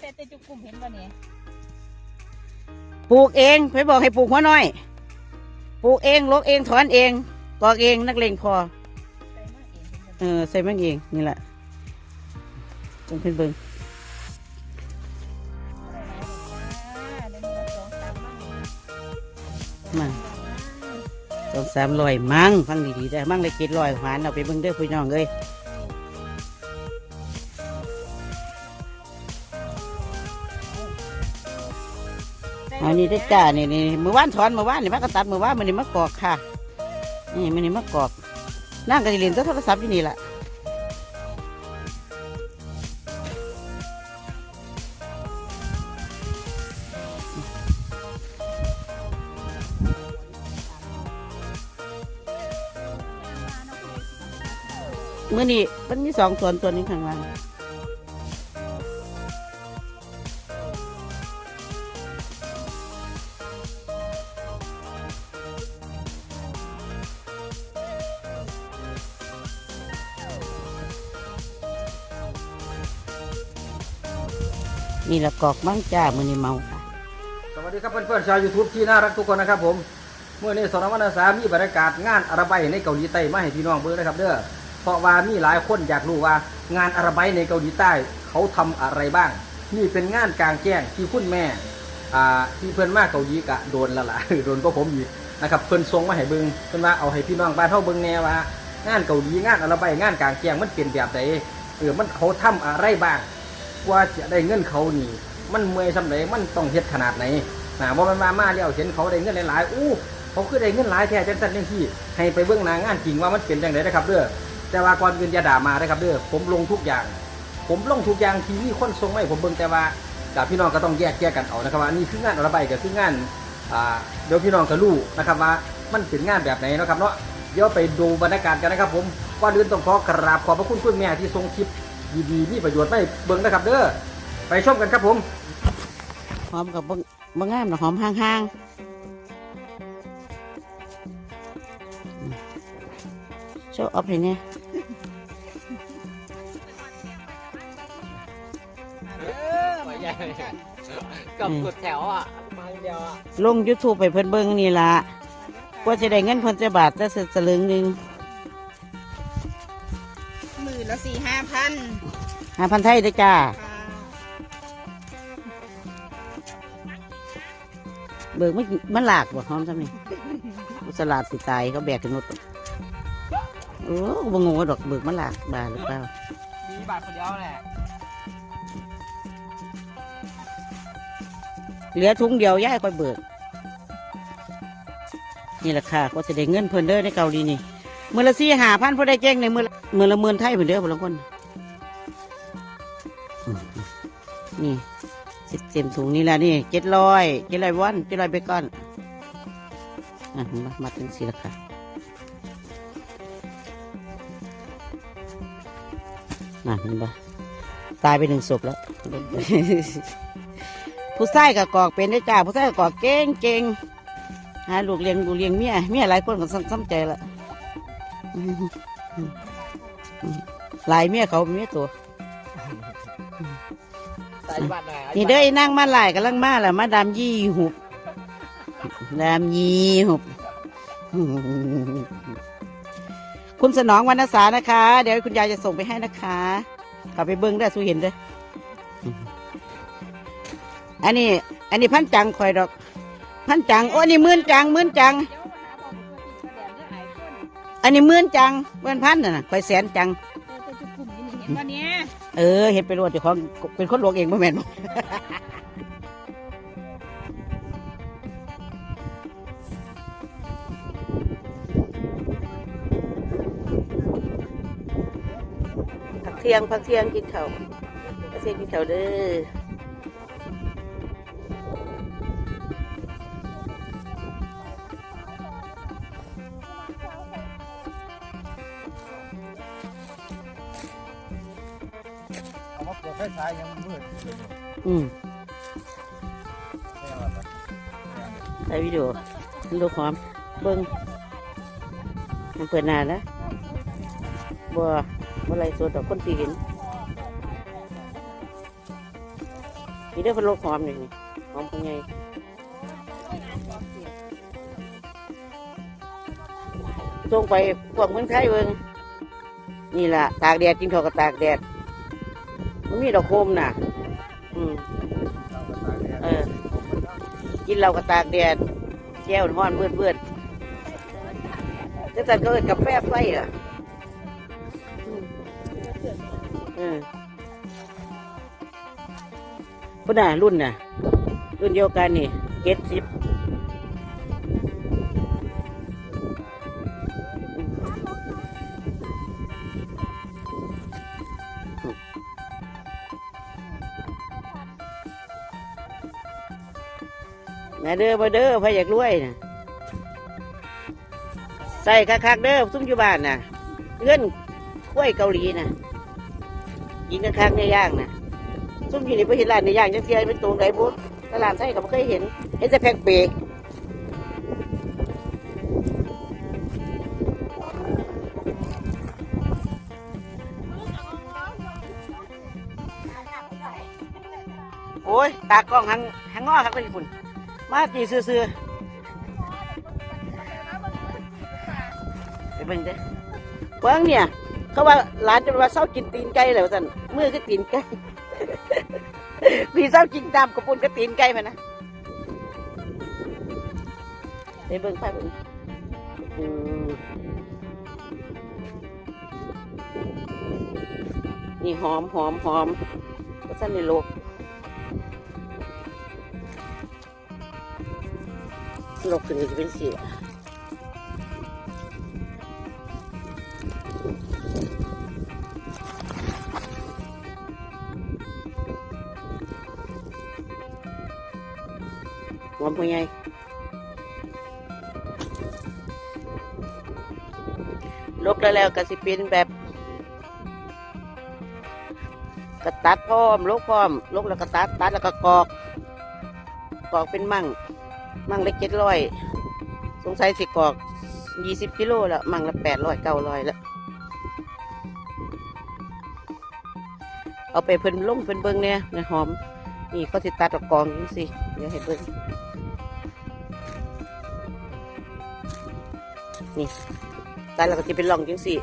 ใส่แต่จุกกลุ่มเห็นบ่เนี่ยปลูกเองไปบอกให้ปลูกหัวน้อย ปลูกเองลกเองถอนเองกอกเองนักเลงพอ ใส่มาเองเห็นบ่เออใส่มันเองนี่แหละจงเพิ่นเบิ่งได้มาสองสามมั่งมันสองสามร้อยมั่งฟังดีๆได้อมั่งเลยเจ็ดร้อยหวานเอาไปเบิ่งเด้อพี่น้องเอ้ย เอานี่ได้จ้านี่นี่มือว่านถอนมือว่านนี่มันก็ตัดมือว่านมันนี่มากอกค่ะ นี่มันนี่มากอกนั่งกันเรียนโทรศัพท์ที่นี่แหละมื่อนี้มันมีสองส่วนตัวนี้ข้างล่าง นี่ละกอกมั่งจ้ามือนี้เมาค่ะ สวัสดีครับเพื่อนๆชาวยูทูบที่น่ารักทุกคนนะครับผมเมื่อนี้สองวันอาสามีบรรยากาศงานอาราไบในเกาหลีใต้มาให้พี่น้องเบิ่งนะครับเด้อเพราะว่ามีหลายคนอยากรู้ว่างานอาราไบในเกาหลีใต้เขาทำอะไรบ้าง นี่เป็นงานกลางแจ้งที่คุณแม่อ่าที่เพื่อนมากเกาหลีกะโดนละล่ะโดนก็ผมอีกนะครับเพื่อนส่งมาให้เบิ่งเพื่อนว่าเอาให้พี่น้องบ้านเท่าเบิ่งแน่ว่างานเกาหลีงานอาราไบงานกลางแจ้งมันเป็นแบบไหนเออมันเขาทำอะไรบ้าง กว่าจะได้เงินเขานี่ มันเมื่อยสำเร็จมันต้องเฮ็ดขนาดไหนนะว่ามันมามาแล้วเห็นเขาได้เงินหลายๆอู้เขาคือได้เงินหลายแท้จังซั่นจังซี่ให้ไปเบื้องหน้างานจริงว่ามันเป็นจังไดนะครับเด้อแต่ว่าก่อนอื่นอย่าด่ามานะครับเด้อผมลงทุกอย่าง ผมลงทุกอย่างที่มีคนส่งไมาให้ผมเบิ่งแต่ว่ากับพี่น้องก็ต้องแยกแยกกันเอานะครับว่านี่คืองานอะไรก็คืองานเดี๋ยวพี่น้องก็รู้นะครับว่ามันเป็นงานแบบไหนนะครับเนาะเดี๋ยวไปดูบรรยากาศกันนะครับ ผมก่อนอื่นต้องขอกราบขอบพระคุณคุณแม่ที่ส่งคลิป ดีๆมีประโยชน์มาให้เบิ่งนะครับเด้อไปชมกันครับผมหอมกับบงบงงามนะหอมห่างๆโชว์ออฟเลยเนี่ยกับสุดแถวอะมาเดียวอะลง YouTube ไปเพิ่นเบิ่งนี่ละกว่าจะได้เงินเพิ่นจะบาทจะสสลึงหนึ่งหมื่น ละสี่ห้าพันห้าพันไทยเด้อจ้าเบิกมันมันหลากบ่หอมทำนี่อุสลาดสิตายเขาแบกขึ้นรถโอ้บ่งงว่าดอกเบิกมันหลากบาหรือเปล่ามีบาทคนเดียวแหละเหลือถุงเดียวย่ายค่อยเบิก นี่แหละค่ะก็จะได้เงินเพิ่นเด้อในเกาหลีนี่ มือละสี่หาพันพอได้แจ้งในมือละมือละหมื่นไทยเพิ่นเด้อพนละคนนี่สิบเต็มถุงนี่แหละนี่เจ็ดร้อยเจ็ดร้อยวันเจ็ดร้อยเบคอนอะมามาถึงสี่ละค่ะน่ะเห็นปะตายไปหนึ่งศพแล้วผู้ชายกับกอกเป็นได้จ้าผู้ชายกับกอกเก่งเก่งหาลูกเลี้ยงลูกเลี้ยงเมียเมียหลายคนก็ซ้ำใจละ หลายเมียเขาเมียตัวแต่อธิบายหน่อยนี่เด้อไอ้นั่งมาหลายกำลังมาแหละมาดามยี่หุบดามยี่หุบ คุณสนองวรรณสานะคะ เดี๋ยวคุณยายจะส่งไปให้นะคะกลับไปเบิ้งได้อสู้เห็นเด้ออันนี้ อันนี้พันจังคอยดอก พันจัง โอ้อันนี้หมื่นจังหมื่นจัง อันนี้หมื่นจังเพื่อนพันน่ะนะคอยแสนจังเออแต่จุกกลุ่มนี่เห็นบ่เนี่ยเออเห็นไปรวดเจ้าของเป็นคนหลวงเองบ่แม่นบ่พักเที่ยงพักเที่ยงกินข้าวพักเที่ยงกินข้าวเด้อ เอามาเปิดไฟฉายยังมืดอืมถ่ายวิดีโอลูกหอมเบิ้งมันเปิดหนานนะบัวบัวไรสดดอกคนสีเห็นนี่เด้อเพิ่นโลกหอมนี่นี่หอมเป็นไงส่งไปพวกเมืองไทยเบิ่งนี่ล่ะ ตากแดดกินข้าวกับตากแดด มันมีดอกโคมน่ะ อืมเออ กินเหล้ากับตากแดดแก้วร้อนเบือเบือดจะสั่นก็เอิ้นกาแฟไฟอะอืมเออพุ่นน่ะรุ่นน่ะ รุ่นเดียวกันนี่เก็ดสิบ มาเด้อมาเด้อพายอยากรวยน่ะใส่คักๆเด้อซุ้มอยู่บ้านน่ะเงินกล้วยเกาหลีน่ะกินคักๆในย่างน่ะซุ่มอยู่ในประเทศร้านในย่างจังเสียเป็นตัวไหนบุตลาดไทยก็ไม่เคยเห็น เห็นแต่แพ็กเปกโอ้ย ตากล้องหังหังงอครับคุณ มาตีซื่อๆไปเบิ่งเด้อเบิ่งเนี่ย เขาว่าร้านจะว่าเศร้ากินตีนไก่แล้วสันมือก็ตีนไก่พี่เศร้ากินตามกระปุนกระตีนไก่มานะไปเบิ่งไปเบิ่งนี่หอมหอมหอมก็สั้นในโลก ลกขึ้นก็จะเป็นสีวะหอมเป็นไงลกแล้วแล้วก็สิเป็นแบบกระตัดพร้อมลกพร้อมลกแล้วก็ตัดตัดแล้วก็กอกกอกเป็นมั่ง มั่งละเจ็ดร้อยสงสัยสิกอกยี่สิบกิโลแล้วมั่งละแปดร้อยเก้าร้อยแล้วเอาไปเพิ่นลงเพิ่นเบิ้งเนี่ยนะหอม นี่เขาสิดตัดออกกองจังสิเดี๋ยวให้เบิ้งนี่ตัดแล้วก็จะเป็นร่องจังสิ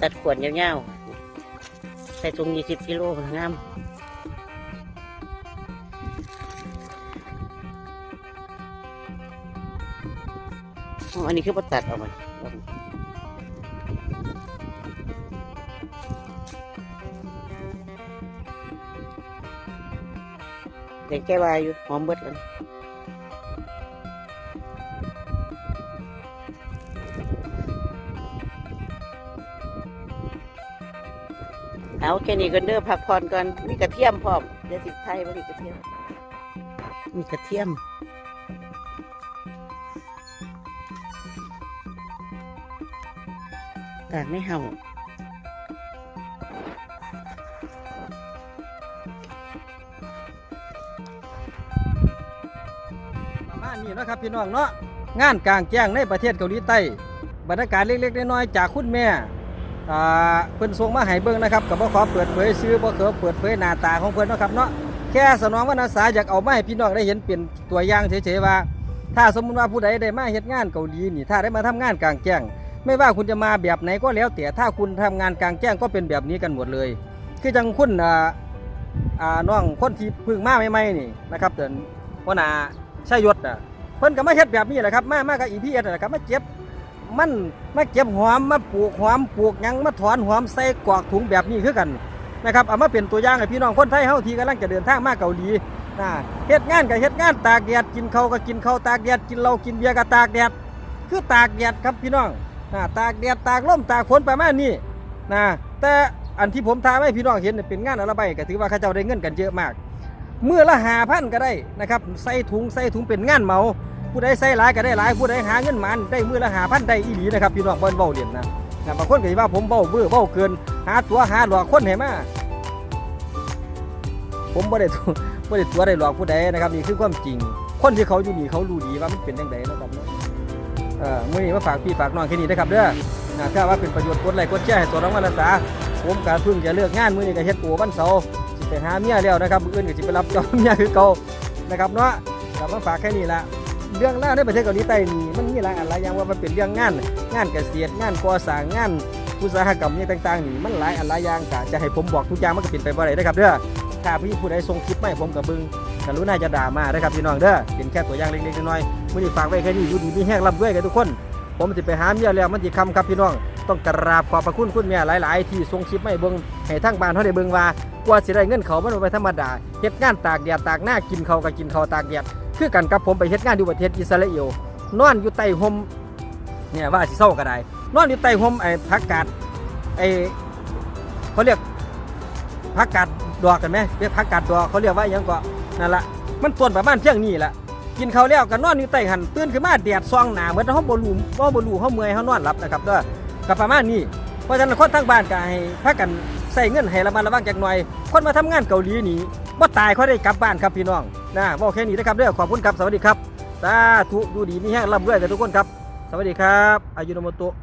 ตัดขวดยาวๆใส่ถุงยี่สิบกิโลงาม อันนี้คือปตัดออกมาเด็กแก้วายอยู่หอมเบิดแล้วเอาแค่นี้ก็เด้อพักผ่อนก่อนมีกระเทียมพร้อมเดี๋ยวสิไทยว่ามีกระเทียม มีกระเทียม ตากไม่เห่า ประมาณนี้เนาะครับพี่น้องเนาะงานกลางแจ้งในประเทศเกาหลีใต้บรรยากาศเล็กๆน้อยๆจากคุณแม่อ่าเพิ่นส่งมาให้เบิ่งนะครับกับบ่ขอเปิดเผยซื้อบ่ขอเปิดเผยหน้าตาของเพิ่นเนาะครับเนาะแค่สนองวรรณสาอยากเอามาให้พี่น้องได้เห็นเป็นตัวอย่างเฉยๆว่า ถ้าสมมุติว่าผู้ใดได้มาเฮ็ดงานเกาหลีนี่ถ้าได้มาทำงานกลางแจ้ง ไม่ว่าคุณจะมาแบบไหนก็แล้ว แต่ถ้าคุณทำงานกลางแจ้งก็เป็นแบบนี้กันหมดเลย คือจังคุณอ่าอ่าน้องคนที่พึ่งมาใหม่ๆนี่นะครับเดินหัวนาชายศน่ะเพิ่นก็มาเฮ็ดแบบนี้แหละครับมามากับอีพีเอสนะครับมาเก็บมันมาเก็บหอมมาปลูกหอมปลูกยังมาถอนหอมใส่กรอกถุงแบบนี้คือกันนะครับเอามาเป็นตัวอย่างให้พี่น้องคนไทยเฮาทีกำลังจะเดินทางมาเกาหลีนะเฮ็ดงานก็เฮ็ดงานตากแดดกินข้าวก็กินข้าวตากแดดกินเหล้ากินเบียร์ก็ตากแดดคือตากแดดครับพี่น้อง นะตากแดดตากลมตากฝนประมาณนี้นะแต่อันที่ผมทาให้พี่น้องเห็นเป็นงานอะไรก็ถือว่าเขาเจ้าได้เงินกันเยอะมาก เมื่อละหาพันก็ได้นะครับใส่ถุงใส่ถุงเป็นงานเมาผู้ใดใส่หลายก็ได้หลายผู้ใดหาเงินมันได้เมื่อละหาพันได้อีหลีนะครับพี่น้องเบิ้นเบ้าเรียนนะนะบางคนก็สิว่าผมเบ้าเบ้อเบ้าเกิน หาตัวหาหลอกคนเห็นมาผมบ่ได้ตัวบ่ได้ตัวได้หลอกผู้ใดนะครับนี่คือความจริง คนที่เขาอยู่นี่เขารู้ดีว่ามันเป็นจังไดนะครับ เออมื้อนี้มาฝากพี่ฝากน้องแค่นี้นะครับเด้อนะถ้าว่าเป็นประโยชน์กดไลค์กดแชร์ให้ตัวน้องวรรณสาผมก็เพิ่งจะเลิกงานมื้อนี้ก็เฮ็ดตัววันเสาร์สิไปหาเมียแล้วนะครับมื้ออื่นก็สิไปรับจองเมียคือเก่านะครับเนาะกลับมาฝากแค่นี้ละเรื่องราในประเทศเกาหลีใต้นี่มันมีหลายอันหลายอย่างว่ามันเป็นเรื่องงาน งานเกษตรงานก่อสร้างงานอุตสาหกรรมอหย่างต่างๆนี่มันหลายอันหลายอย่างกะจะให้ผมบอกทุกอย่างมันก็เป็นไปบ่ได้นะครับเด้อถ้าพี่ผู้ใดส่งคลิปมาให้ผมกับบึง กรุณาจะด่ามานะครับพี่น้องเด้อเป็นแค่ตัวอย่างเล็กๆน้อยๆมื้อนี้ฝากไว้แค่นี้อยู่ดีมีแห้งรับด้วยกันทุกคน ผมสิไปหาเมียแล้วมันสิคำครับพี่น้อง ต้องกราบขอบพระคุณคุณแม่หลายๆ ที่ส่งคลิปมาให้เบิ่งให้ทั้งบ้านเขาได้เบิ่งว่ากว่าสิได้เงินเขามันบ่ไปธรรมดาเฮ็ดงานตากแดดตากหน้ากินเขาวก็กินเขาตากแดดคือกันกับผมไปเฮ็ดงานอยู่ประเทศอิสราเอลนอนอยู่ใต้ห่มเนี่ยว่าสิเศร้าก็ได้นอนอยู่ใต้ห่มไอ้ผักกาดไอ้เขาเรียกผักกาดดอกกันไหมเรียกผักกาดดอกเขาเรียกว่ายังก็ นั่นละมันต้นประมาณเพียงนี้แหละกินข้าวแล้วก็นอนอยู่ใต้หันตื่นขึ้นมาแดดซองหนาเหมือนเฮาบ่รู้บ่บ่รู้เฮาเมื่อยเฮานอนหลับนะครับเด้อก็ประมาณนี้เพราะฉะนั้นคนทางบ้านก็ให้พากันใส่เงินให้ระมัดระวังจักหน่อย คนมาทำงานเกาหลีนี่บ่ตายเขาได้กลับบ้านครับพี่น้องนะบอกแค่นี้นะครับเด้อขอบคุณครับสวัสดีครับสาธุดูดีมีแห้งร่ำรวยกันทุกคนครับ สวัสดีครับ อายุโนโมโตะ